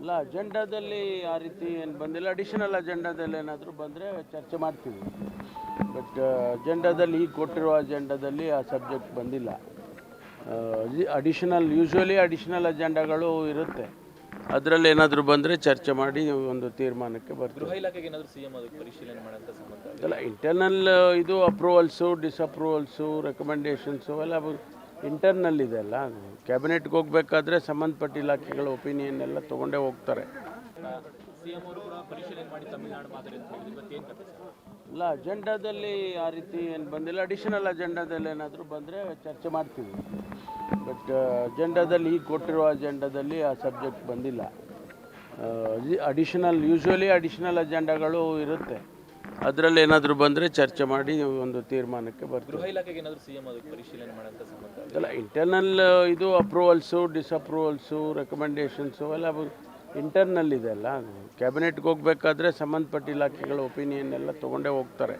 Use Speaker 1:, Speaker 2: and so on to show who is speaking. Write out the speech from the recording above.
Speaker 1: ಇಲ್ಲ ಅಜೆಂಡಾದಲ್ಲಿ ಆ ರೀತಿ ಏನು ಬಂದಿಲ್ಲ. ಅಡಿಷನಲ್ ಅಜೆಂಡಾದಲ್ಲಿ ಏನಾದರೂ ಬಂದರೆ ಚರ್ಚೆ ಮಾಡ್ತೀವಿ. ಬಟ್ ಅಜೆಂಡಾದಲ್ಲಿ ಈಗ ಕೊಟ್ಟಿರುವ ಅಜೆಂಡಾದಲ್ಲಿ ಆ ಸಬ್ಜೆಕ್ಟ್ ಬಂದಿಲ್ಲ. ಅಡಿಷನಲ್ ಯೂಶ್ವಲಿ ಅಡಿಷನಲ್ ಅಜೆಂಡಾಗಳು ಇರುತ್ತೆ. ಅದರಲ್ಲಿ ಏನಾದರೂ ಬಂದರೆ ಚರ್ಚೆ ಮಾಡಿ ಒಂದು ತೀರ್ಮಾನಕ್ಕೆ ಬರ್ತೀವಿ.
Speaker 2: ಗೃಹ ಇಲಾಖೆಗೆ ಏನಾದರೂ ಸಿಎಂ ಅದಕ್ಕೆ ಪರಿಶೀಲನೆ ಮಾಡೋಂಥ ಸಂಬಂಧ
Speaker 1: ಅದೆಲ್ಲ ಇಂಟರ್ನಲ್ ಇದು ಅಪ್ರೂವಲ್ಸು ಡಿಸಪ್ರೂವಲ್ಸು ರೆಕಮೆಂಡೇಷನ್ಸು ಎಲ್ಲ ಇಂಟರ್ನಲ್ ಇದೆ ಅಲ್ಲ ಕ್ಯಾಬಿನೆಟ್ಗೆ ಹೋಗ್ಬೇಕಾದ್ರೆ ಸಂಬಂಧಪಟ್ಟ ಇಲಾಖೆಗಳ ಒಪಿನಿಯನ್ ಎಲ್ಲ ತೊಗೊಂಡೇ ಹೋಗ್ತಾರೆ. ಇಲ್ಲ ಅಜೆಂಡಾದಲ್ಲಿ ಆ ರೀತಿ ಏನು ಬಂದಿಲ್ಲ. ಅಡಿಷನಲ್ ಅಜೆಂಡಾದಲ್ಲಿ ಏನಾದರೂ ಬಂದರೆ ಚರ್ಚೆ ಮಾಡ್ತೀವಿ. ಬಟ್ ಅಜೆಂಡಾದಲ್ಲಿ ಈಗ ಕೊಟ್ಟಿರುವ ಅಜೆಂಡಾದಲ್ಲಿ ಆ ಸಬ್ಜೆಕ್ಟ್ ಬಂದಿಲ್ಲ. ಅಡಿಷನಲ್ ಯೂಶ್ವಲಿ ಅಡಿಷನಲ್ ಅಜೆಂಡಾಗಳು ಇರುತ್ತೆ. ಅದರಲ್ಲಿ ಏನಾದರೂ ಬಂದರೆ ಚರ್ಚೆ ಮಾಡಿ ಒಂದು ತೀರ್ಮಾನಕ್ಕೆ ಬರ್ತೀವಿ.
Speaker 2: ಅಲ್ಲ ಇಲಾಖೆಗೆ ಏನಾದರೂ ಸಿಎಂ ಅದಕ್ಕೆ ಪರಿಶೀಲನೆ ಮಾಡೋಂಥ ಸಂಬಂಧ
Speaker 1: ಅದೆಲ್ಲ ಇಂಟರ್ನಲ್ ಇದು ಅಪ್ರೂವಲ್ಸು ಡಿಸಪ್ರೂವಲ್ಸು ರೆಕಮೆಂಡೇಷನ್ಸು ಎಲ್ಲ ಇಂಟರ್ನಲ್ ಇದೆ ಅಲ್ಲ. ಕ್ಯಾಬಿನೆಟ್ಗೆ ಹೋಗಬೇಕಾದ್ರೆ ಸಂಬಂಧಪಟ್ಟ ಇಲಾಖೆಗಳ ಒಪಿನಿಯನ್ ಎಲ್ಲ ತೊಗೊಂಡೇ ಹೋಗ್ತಾರೆ.